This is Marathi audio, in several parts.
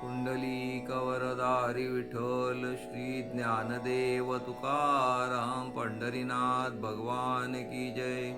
कुंडली कवरदारी विठ्ठल श्री ज्ञानदेव तुकाराम पंढरीनाथ भगवान की जय।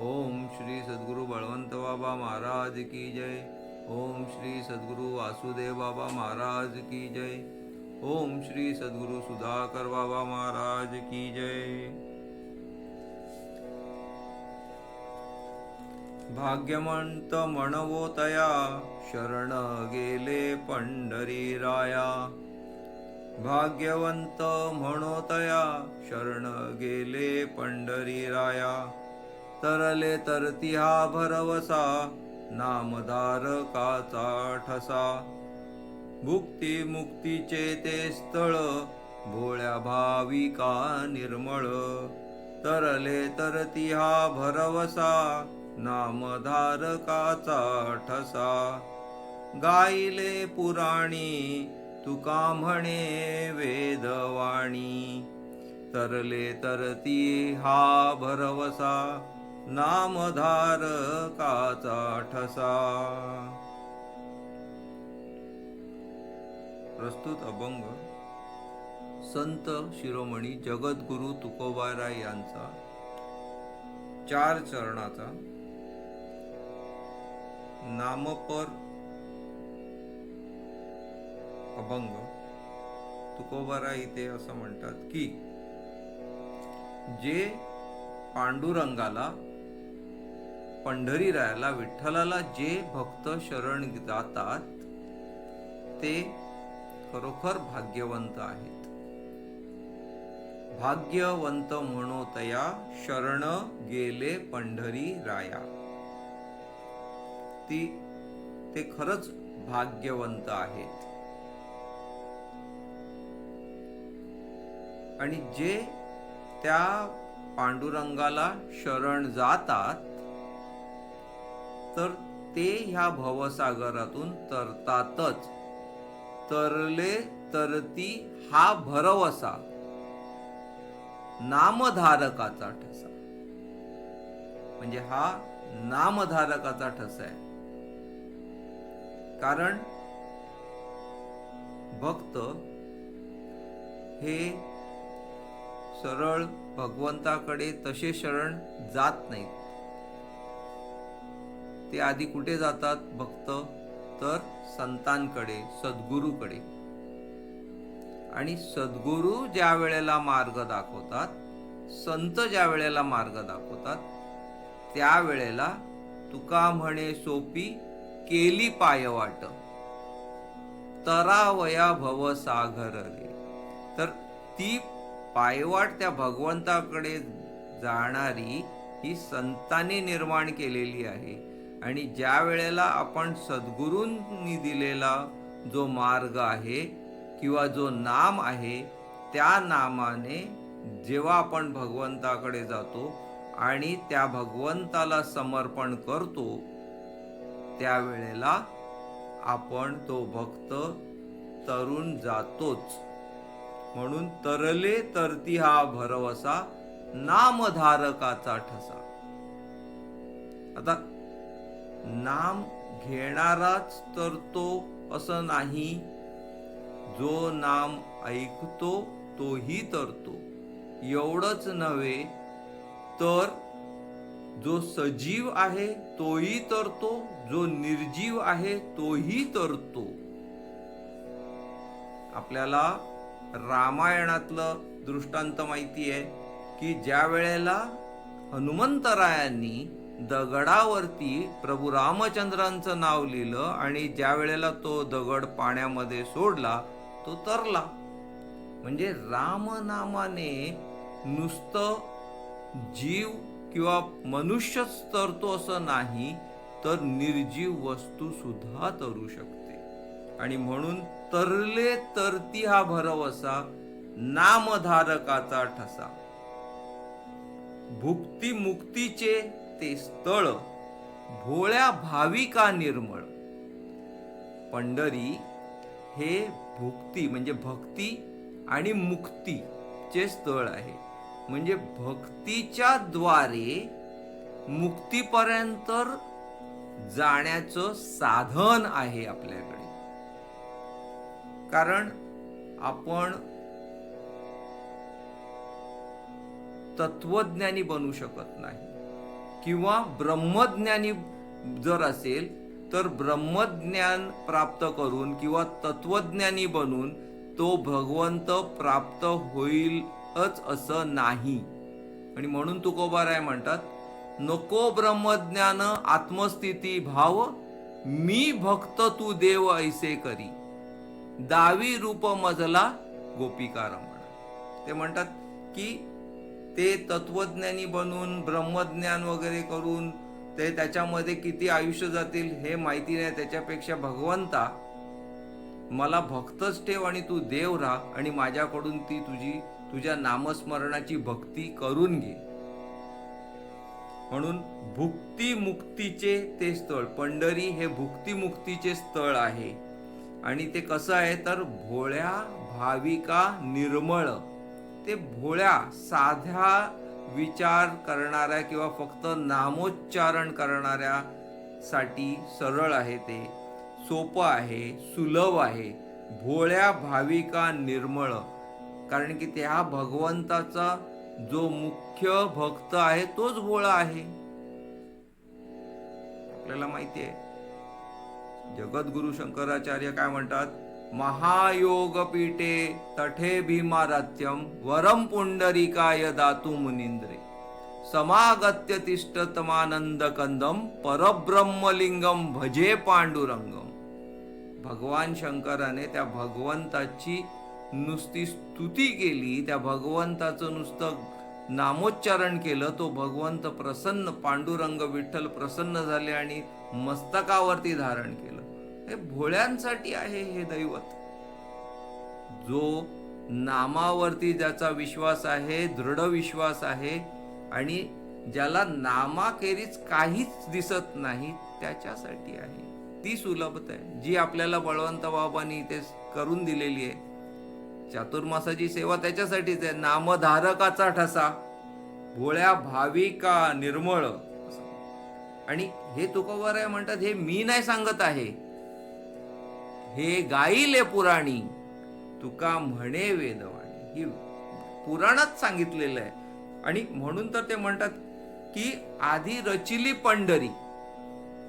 ओम श्री सद्गुरु बळवंत बाबा महाराज की जय। ओम श्री सद्गुरु वासुदेव बाबा महाराज की जय। ओम श्री सद्गुरु सुधाकर बाबा महाराज की जय। भाग्यमंत म्हणवोतया शरण गेले पंढरी राया भाग्यवंत म्हणोतया शरण गेले पंढरी राया तरले तरती हा भरवसा नामधारकाचा ठसा. भुक्ती मुक्तीचे ते स्थळ भोळ्या भाविका निर्मळ. तरले तरती हा भरवसा नामधारकाचा ठसा. गायले पुराणी तुका म्हणे वेदवाणी. तरले तरती हा भरवसा नामधारकाचा ठसा. प्रस्तुत अभंग संत शिरोमणी जगद्गुरु तुकोबाराय यांचा चार चरणाचा. नामपर अभंग तुकोबारा इथे असं म्हणतात की जे पांडुरंगाला पंढरी रायाला विठ्ठलाला जे भक्त शरण जातात ते खरोखर भाग्यवंत आहेत. भाग्यवंत म्हणो तया शरण गेले पंढरी राया ती ते खरंच भाग्यवंत आहेत. आणि जे त्या पांडुरंगाला शरण जातात तर ते ह्या भवसागरातून तरतातच. तरले तरती हा भरवसा नामधारकाचा ठसा. म्हणजे हा नामधारकाचा ठसा आहे. कारण भक्त हे सरळ भगवंताकडे तसे शरण जात नाहीत. ते आधी कुठे जातात? भक्त तर संतांकडे सद्गुरूकडे. आणि सद्गुरू ज्या वेळेला मार्ग दाखवतात संत ज्या वेळेला मार्ग दाखवतात त्यावेळेला तुका म्हणे सोपी केली पायवाट तरावया भव सागर रे तर ती पायवाट त्या भगवंताकडे जाणारी ही संतांनी निर्माण केलेली आहे. आणि ज्या वेळेला आपण सद्गुरूंनी दिलेला जो मार्ग आहे किंवा जो नाम आहे त्या नामाने जेव्हा आपण भगवंताकडे जातो आणि त्या भगवंताला समर्पण करतो त्यावेळेला आपण तो भक्त तरुण जातोच. म्हणून तरले तरती हा भरवसा नामधारकाचा ठसा. आता नाम घेणाराच तरतो असं नाही जो नाम ऐकतो तोही तरतो. एवढंच नव्हे तर जो सजीव आहे तोही तरतो जो निर्जीव आहे तोही तरतो. आपल्याला रामायणातलं दृष्टांत माहिती आहे की ज्या वेळेला हनुमंतरायांनी दगडावरती प्रभू रामचंद्रांचं नाव लिहिलं आणि ज्या वेळेला तो दगड पाण्यामध्ये सोडला तो तरला. म्हणजे रामनामाने नुसतं जीव किंवा मनुष्यच तरतो असं नाही तर निर्जीव वस्तू सुद्धा तरू शकते. आणि म्हणून तरले तरती हा भरवसा नामधारकाचा ठसा. भुक्ती मुक्तीचे ते स्थळ भोळ्या भाविका निर्मळ. पंढरी हे भुक्ती म्हणजे भक्ती आणि मुक्तीचे स्थळ आहे. म्हणजे भक्तीच्या द्वारे मुक्तीपर्यंत जाण्याचं साधन आहे आपल्याकडे. कारण आपण तत्वज्ञानी बनू शकत नाही. किंवा ब्रह्मज्ञानी जर असेल तर ब्रह्मज्ञान प्राप्त करून किंवा तत्वज्ञानी बनून तो भगवंत प्राप्त होईलच असं नाही. आणि म्हणून तुकोबाराय म्हणतात नको ब्रह्मज्ञान आत्मस्थिती भाव. मी भक्त तू देव ऐसे करी. दावी रूप मजला गोपिका रमण. ते म्हणतात की ते तत्वज्ञानी बनून ब्रह्मज्ञान वगैरे करून ते त्याच्यामध्ये किती आयुष्य जातील हे माहिती नाही त्याच्यापेक्षा भगवंता मला भक्तच ठेव आणि तू देव राहा आणि माझ्याकडून ती तुझी तुझ्या नामस्मरणाची भक्ती करून घे. म्हणून भुक्तीमुक्तीचे ते स्थळ पंढरी हे भुक्तीमुक्तीचे स्थळ आहे. आणि ते कसं आहे? तर भोळ्या भाविका निर्मळ. ते भोळ्या साध्या विचार करणाऱ्या किंवा फक्त नामोच्चारण करणाऱ्या साठी सरळ आहे ते. सोपं आहे सुलभ आहे. भोळ्या भाविका निर्मळ. कारण की त्या भगवंताचा जो मुख्य भक्त आहे तोच भोळा आहे. आपल्याला माहिती आहे. जगद्गुरु शंकराचार्य काय म्हणतात? महायोग पीठे तठे भीमारात्यम वरम पुंडरिकाय दातू मुनिंद्रे. समागत्य तिष्ठतमानंद कंदम परब्रह्मलिंगम भजे पांडुरंगम. भगवान शंकराने त्या भगवंताची नुसती स्तुती केली त्या भगवंताचं नुसतं नामोच्चारण केलं तो भगवंत प्रसन्न पांडुरंग विठ्ठल प्रसन्न झाले आणि मस्तकावरती धारण केलं. हे भोळ्यांसाठी आहे हे दैवत. जो नामावरती ज्याचा विश्वास आहे दृढ विश्वास आहे आणि ज्याला नामाखेरीज काहीच दिसत नाही त्याच्यासाठी आहे. ती सुलभता आहे. जी आपल्याला बळवंत बाबांनी इथे करून दिलेली आहे चातुर्मासाची सेवा त्याच्यासाठीच आहे. नामधारकाचा ठसा. भोळ्या भाविका निर्मळ. आणि हे तुकोबर आहे म्हणतात हे मी नाही सांगत आहे. हे गाईले पुराणी. तुका म्हणे वेदवाणी. ही पुराणात सांगितलेलं आहे. आणि म्हणून तर ते म्हणतात की आधी रचिली पंढरी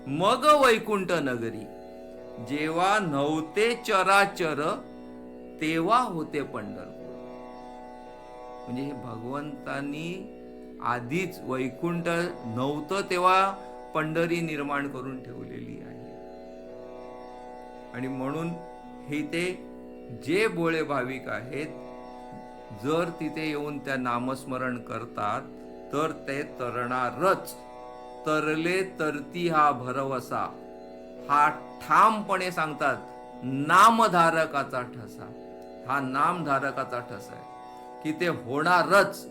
मग वैकुंठ नगरी. जेव्हा नव्हते चराचर तेव्हा होते पंढरपूर. म्हणजे हे भगवंतांनी आधीच वैकुंठ नव्हतं तेव्हा पंढरी निर्माण करून ठेवलेली आहे. आणि म्हणून हे ते जे बोळे भाविक आहेत जर तिथे येऊन त्या नामस्मरण करतात तर ते तरणारच. तरले तरती हा भरवसा. हा ठामपणे सांगतात नामधारकाचा ठसा. हा नामधारकाचा ठसा आहे. की ते होणारच.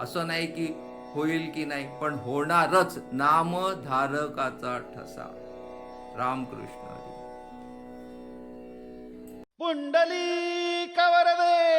असं नाही की होईल की नाही पण होणारच नामधारकाचा ठसा. रामकृष्ण पुंडली कवरदे